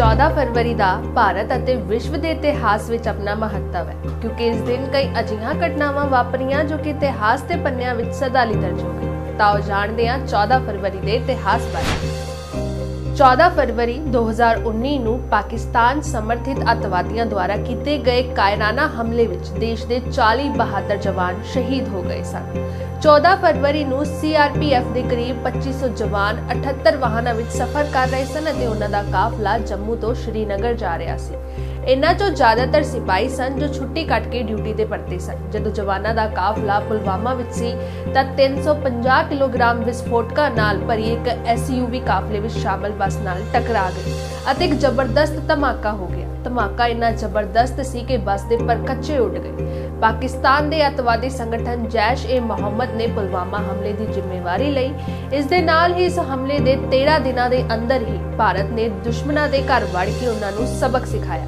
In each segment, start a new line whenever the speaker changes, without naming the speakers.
14 ਫਰਵਰੀ ਦਾ ਭਾਰਤ ਅਤੇ ਵਿਸ਼ਵ ਦੇ ਇਤਿਹਾਸ ਵਿੱਚ ਆਪਣਾ ਮਹੱਤਵ ਹੈ, ਕਿਉਂਕਿ ਇਸ ਦਿਨ ਕਈ ਅਜਿਹੀਆਂ ਘਟਨਾਵਾਂ ਵਾਪਰੀਆਂ ਜੋ ਕਿ ਇਤਿਹਾਸ ਦੇ ਪੰਨਿਆਂ ਵਿੱਚ ਸਦਾ ਲਈ ਦਰਜ ਹੋ ਗਈ ਤਾਂ ਉਹ ਜਾਣਦੇ ਹਾਂ 14 ਫਰਵਰੀ ਦੇ ਇਤਿਹਾਸ ਬਾਰੇ। 14 ਫਰਵਰੀ 2019 ਨੂੰ ਪਾਕਿਸਤਾਨ ਸਮਰਥਿਤ ਅਤਵਾਦੀਆਂ ਦੁਆਰਾ ਕੀਤੇ ਗਏ ਕਾਇਰਾਨਾ ਹਮਲੇ ਵਿੱਚ ਦੇਸ਼ ਦੇ 40 ਬਹਾਦਰ ਜਵਾਨ ਸ਼ਹੀਦ ਹੋ ਗਏ ਸਨ। 14 ਫਰਵਰੀ ਨੂੰ ਸੀਆਰਪੀਐਫ ਦੇ ਕਰੀਬ 2500 ਜਵਾਨ 78 ਵਾਹਨਾਂ ਵਿੱਚ ਸਫ਼ਰ ਕਰ ਰਹੇ ਸਨ ਅਤੇ ਉਹਨਾਂ ਦਾ ਕਾਫਲਾ ਜੰਮੂ ਤੋਂ ਸ਼੍ਰੀਨਗਰ ਜਾ ਰਿਹਾ ਸੀ। ਇਨ੍ਹਾਂ ਚੋਂ ਜ਼ਿਆਦਾਤਰ ਸਿਪਾਹੀ ਸਨ ਜੋ ਛੁੱਟੀ ਕੱਟ ਕੇ ਡਿਊਟੀ ਤੇ ਪਰਤੇ ਸਨ। ਜਦੋਂ ਜਵਾਨਾਂ ਦਾ ਕਾਫਲਾ ਪੁਲਵਾਮਾ ਵਿੱਚ ਸੀ, ਤਾਂ 350 ਕਿਲੋਗ੍ਰਾਮ ਵਿਸਫੋਟਕਾਂ ਨਾਲ ਭਰੀ ਇੱਕ ਐਸਯੂਵੀ ਕਾਫਲੇ ਵਿੱਚ ਸ਼ਾਮਲ ਬੱਸ ਨਾਲ ਟਕਰਾ ਗਈ ਅਤੇ ਇੱਕ ਜ਼ਬਰਦਸਤ ਧਮਾਕਾ ਹੋ ਗਿਆ। ਧਮਾਕਾ ਇੰਨਾ ਜ਼ਬਰਦਸਤ ਸੀ ਕਿ ਬੱਸ ਦੇ ਪਰ ਕੱਚੇ ਉੱਡ ਗਏ। ਪਾਕਿਸਤਾਨ ਦੇ ਅਤਵਾਦੀ ਸੰਗਠਨ ਜੈਸ਼ ਏ ਮੁਹੰਮਦ ਨੇ ਪੁਲਵਾਮਾ ਹਮਲੇ ਦੀ ਜ਼ਿੰਮੇਵਾਰੀ ਲਈ ਇਸ ਦੇ ਨਾਲ ਹੀ ਇਸ ਹਮਲੇ ਦੇ 13 ਦਿਨਾਂ ਦੇ ਅੰਦਰ ਹੀ ਭਾਰਤ ਨੇ ਦੁਸ਼ਮਣਾਂ ਦੇ ਘਰ ਵੜ ਕੇ ਉਹਨਾਂ ਨੂੰ ਸਬਕ ਸਿਖਾਇਆ।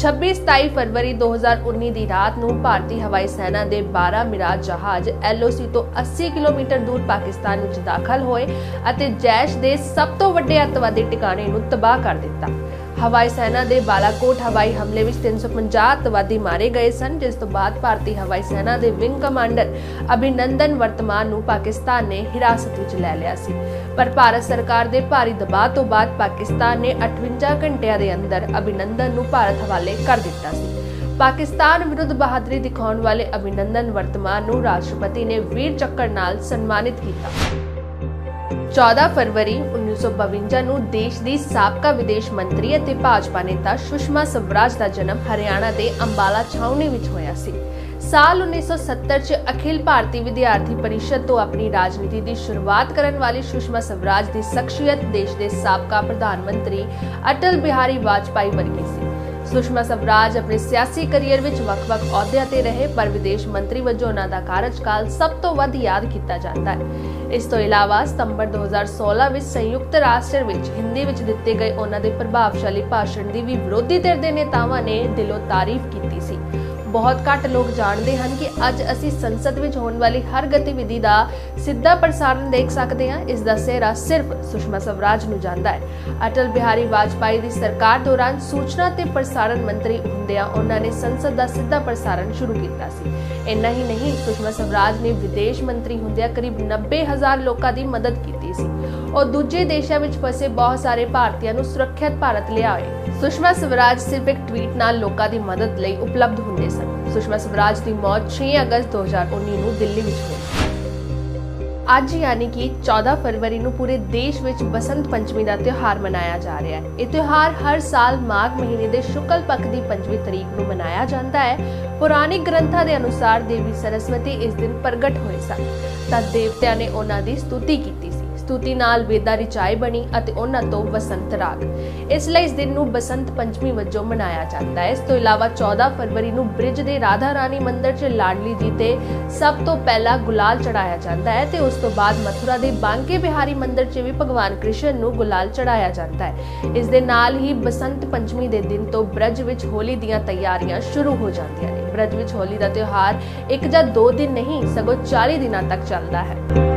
26-27 ਫਰਵਰੀ 2019 ਦੀ ਰਾਤ ਨੂੰ ਭਾਰਤੀ ਹਵਾਈ ਸੈਨਾ ਦੇ 12 ਮਿਰਾਜ ਜਹਾਜ਼ ਐਲਓਸੀ ਤੋਂ 80 ਕਿਲੋਮੀਟਰ ਦੂਰ ਪਾਕਿਸਤਾਨ ਵਿੱਚ ਦਾਖਲ ਹੋਏ ਅਤੇ ਜੈਸ਼ ਦੇ ਸਭ ਤੋਂ ਵੱਡੇ ਅੱਤਵਾਦੀ ਟਿਕਾਣੇ ਨੂੰ ਤਬਾਹ ਕਰ ਦਿੱਤਾ। ਹਵਾਈ ਸੈਨਾ ਦੇ ਬਾਲਾਕੋਟ ਹਵਾਈ ਹਮਲੇ ਵਿੱਚ 350 ਅਤਵਾਦੀ ਮਾਰੇ ਗਏ ਸਨ, ਜਿਸ ਤੋਂ ਬਾਅਦ ਭਾਰਤੀ ਹਵਾਈ ਸੈਨਾ ਦੇ ਵਿੰਗ ਕਮਾਂਡਰ ਅਭਿਨੰਦਨ ਵਰਤਮਾਨ ਨੂੰ ਪਾਕਿਸਤਾਨ ਨੇ ਹਿਰਾਸਤ ਵਿੱਚ ਲੈ ਲਿਆ ਸੀ। ਪਰ ਭਾਰਤ ਸਰਕਾਰ ਦੇ ਭਾਰੀ ਦਬਾਅ ਤੋਂ ਬਾਅਦ ਪਾਕਿਸਤਾਨ ਨੇ 58 ਘੰਟਿਆਂ ਦੇ ਅੰਦਰ ਅਭਿਨੰਦਨ ਨੂੰ ਭਾਰਤ ਹਵਾਲੇ ਕਰ ਦਿੱਤਾ ਸੀ। ਪਾਕਿਸਤਾਨ ਵਿਰੁੱਧ ਬਹਾਦਰੀ ਦਿਖਾਉਣ ਵਾਲੇ ਅਭਿਨੰਦਨ ਵਰਤਮਾਨ ਨੂੰ ਰਾਸ਼ਟਰਪਤੀ ਨੇ ਵੀਰ ਚੱਕਰ ਨਾਲ ਸਨਮਾਨਿਤ ਕੀਤਾ। 14 ਫਰਵਰੀ 1952 ਨੂੰ ਦੇਸ਼ ਦੀ ਸਾਬਕਾ ਵਿਦੇਸ਼ ਮੰਤਰੀ ਅਤੇ ਭਾਜਪਾ ਨੇਤਾ ਸੁਸ਼ਮਾ ਸਵਰਾਜ ਦਾ ਜਨਮ ਹਰਿਆਣਾ ਦੇ ਅੰਬਾਲਾ ਛਾਉਣੀ ਵਿੱਚ ਹੋਇਆ ਸੀ। ਸਾਲ 1970 ਚ ਅਖਿਲ ਭਾਰਤੀ ਵਿਦਿਆਰਥੀ ਪਰਿਸ਼ਦ ਤੋਂ ਆਪਣੀ ਰਾਜਨੀਤੀ ਦੀ ਸ਼ੁਰੂਆਤ ਕਰਨ ਵਾਲੀ ਸੁਸ਼ਮਾ ਸਵਰਾਜ ਦੀ ਸ਼ਖਸੀਅਤ ਦੇਸ਼ ਦੇ ਸਾਬਕਾ ਪ੍ਰਧਾਨ ਮੰਤਰੀ ਅਟਲ ਬਿਹਾਰੀ ਵਾਜਪਾਈ ਵਰਗੀ ਸੀ। ਸੁਸ਼ਮਾ ਸਵਰਾਜ ਆਪਣੇ ਸਿਆਸੀ ਕੈਰੀਅਰ ਵਿੱਚ ਵੱਖ-ਵੱਖ ਅਹੁਦਿਆਂ ਤੇ ਰਹੇ, ਪਰ ਵਿਦੇਸ਼ ਮੰਤਰੀ ਵਜੋਂ ਉਹਨਾਂ ਦਾ ਕਾਰਜਕਾਲ ਸਭ ਤੋਂ ਵੱਧ ਯਾਦ ਕੀਤਾ ਜਾਂਦਾ ਹੈ। ਇਸ ਤੋਂ ਇਲਾਵਾ ਸਤੰਬਰ 2016 ਵਿੱਚ ਸੰਯੁਕਤ ਰਾਸ਼ਟਰ ਵਿੱਚ ਹਿੰਦੀ ਵਿੱਚ ਦਿੱਤੇ ਗਏ ਉਹਨਾਂ ਦੇ ਪ੍ਰਭਾਵਸ਼ਾਲੀ ਭਾਸ਼ਣ ਦੀ ਵੀ ਵਿਰੋਧੀ ਧਿਰ ਦੇ ਨੇਤਾਵਾਂ ਨੇ ਦਿਲੋਂ ਤਾਰੀਫ ਕੀਤੀ ਸੀ। ਬਹੁਤ ਘੱਟ ਲੋਕ ਜਾਣਦੇ ਹਨ ਕਿ ਅੱਜ ਅਸੀਂ ਸੰਸਦ ਵਿੱਚ ਹੋਣ ਵਾਲੀ ਹਰ ਗਤੀਵਿਧੀ ਦਾ ਸਿੱਧਾ ਪ੍ਰਸਾਰਣ ਦੇਖ ਸਕਦੇ ਹਾਂ। ਇਸ ਦਾ ਸਿਹਰਾ ਸਿਰਫ ਸੁਸ਼ਮਾ ਸਵਰਾਜ ਨੂੰ ਜਾਂਦਾ ਹੈ। ਅਟਲ ਬਿਹਾਰੀ ਵਾਜਪਾਈ ਦੀ ਸਰਕਾਰ ਦੌਰਾਨ ਸੂਚਨਾ ਤੇ ਪ੍ਰਸਾਰਣ ਮੰਤਰੀ ਹੁੰਦਿਆਂ ਉਹਨਾਂ ਨੇ ਸੰਸਦ ਦਾ ਸਿੱਧਾ ਪ੍ਰਸਾਰਣ ਸ਼ੁਰੂ ਕੀਤਾ ਸੀ। ਇੰਨਾ ਹੀ ਨਹੀਂ, ਸੁਸ਼ਮਾ ਸਵਰਾਜ ਨੇ ਵਿਦੇਸ਼ ਮੰਤਰੀ ਹੁੰਦਿਆਂ ਕਰੀਬ 90000 ਲੋਕਾਂ ਦੀ ਮਦਦ ਕੀਤੀ। ਸੀ ਉਹ ਦੂਜੇ ਦੇਸ਼ਾਂ ਵਿੱਚ ਫਸੇ ਬਹੁਤ ਸਾਰੇ ਭਾਰਤੀਆਂ ਨੂੰ ਸੁਰੱਖਿਅਤ ਭਾਰਤ ਲਿਆਏ। ਸੁਸ਼ਮਾ ਸਵਰਾਜ ਸਿਰਫ ਇੱਕ ਟਵੀਟ ਨਾਲ ਲੋਕਾਂ ਦੀ ਮਦਦ ਲਈ ਉਪਲਬਧ ਹੁੰਦੇ ਸਨ। ਸੁਸ਼ਮਾ ਸਵਰਾਜ ਦੀ ਮੌਤ 6 ਅਗਸਤ 2019 ਨੂੰ ਦਿੱਲੀ ਵਿੱਚ ਹੋਈ। ਅੱਜ ਯਾਨੀ ਕਿ 14 ਫਰਵਰੀ ਨੂੰ ਪੂਰੇ ਦੇਸ਼ ਵਿੱਚ ਬਸੰਤ ਪੰਚਮੀ ਦਾ ਤਿਉਹਾਰ ਮਨਾਇਆ ਜਾ ਰਿਹਾ ਹੈ। ਇਹ ਤਿਉਹਾਰ ਹਰ ਸਾਲ ਮਾਘ ਮਹੀਨੇ ਦੇ ਸ਼ੁਕਲ ਪੱਖ ਦੀ ਪੰਜਵੀਂ ਤਰੀਕ ਨੂੰ ਮਨਾਇਆ ਜਾਂਦਾ ਹੈ। ਪੁਰਾਣੇ ਗ੍ਰੰਥਾਂ ਦੇ ਅਨੁਸਾਰ ਦੇਵੀ ਸਰਸਵਤੀ ਇਸ ਦਿਨ ਪ੍ਰਗਟ ਹੋਏ ਸਨ। ਤਾਂ ਦੇਵਤਿਆਂ ਨੇ ਉਹਨਾਂ ਦੀ ਸਤੁਤੀ ਕੀਤੀ ਸਤੂਤੀ ਨਾਲ ਵੇਦਾਂ ਦੀ ਚਾਈ ਬਣੀ ਅਤੇ ਉਹਨਾਂ ਤੋਂ ਬਸੰਤ ਰਾਗ। ਇਸ ਲਈ ਇਸ ਦਿਨ ਨੂੰ ਬਸੰਤ ਪੰਚਮੀ ਵਜੋਂ ਮਨਾਇਆ ਜਾਂਦਾ ਹੈ। ਇਸ ਤੋਂ ਇਲਾਵਾ 14 ਫਰਵਰੀ ਨੂੰ ਬ੍ਰਿਜ ਦੇ ਰਾਧਾ ਰਾਣੀ ਮੰਦਿਰ 'ਚ ਲਾਡਲੀ ਜੀ ਤੇ ਸਭ ਤੋਂ ਪਹਿਲਾਂ ਗੁਲਾਲ ਚੜਾਇਆ ਜਾਂਦਾ ਹੈ ਤੇ ਉਸ ਤੋਂ ਬਾਅਦ ਮਥੁਰਾ ਦੇ ਬਾਂਕੇ ਬਿਹਾਰੀ ਮੰਦਿਰ 'ਚ ਵੀ ਭਗਵਾਨ ਕ੍ਰਿਸ਼ਨ ਨੂੰ ਗੁਲਾਲ ਚੜਾਇਆ ਜਾਂਦਾ ਹੈ। ਇਸ ਦੇ ਨਾਲ ਹੀ ਬਸੰਤ ਪੰਚਮੀ ਦੇ ਦਿਨ ਤੋਂ ਬ੍ਰਜ ਵਿੱਚ ਹੋਲੀ ਦੀਆਂ ਤਿਆਰੀਆਂ ਸ਼ੁਰੂ ਹੋ ਜਾਂਦੀਆਂ ਨੇ। ਬ੍ਰਜ ਵਿੱਚ ਹੋਲੀ ਦਾ ਤਿਉਹਾਰ ਇੱਕ ਜਾਂ ਦੋ ਦਿਨ ਨਹੀਂ, ਸਗੋਂ 40 ਦਿਨਾਂ ਤੱਕ ਚੱਲਦਾ ਹੈ।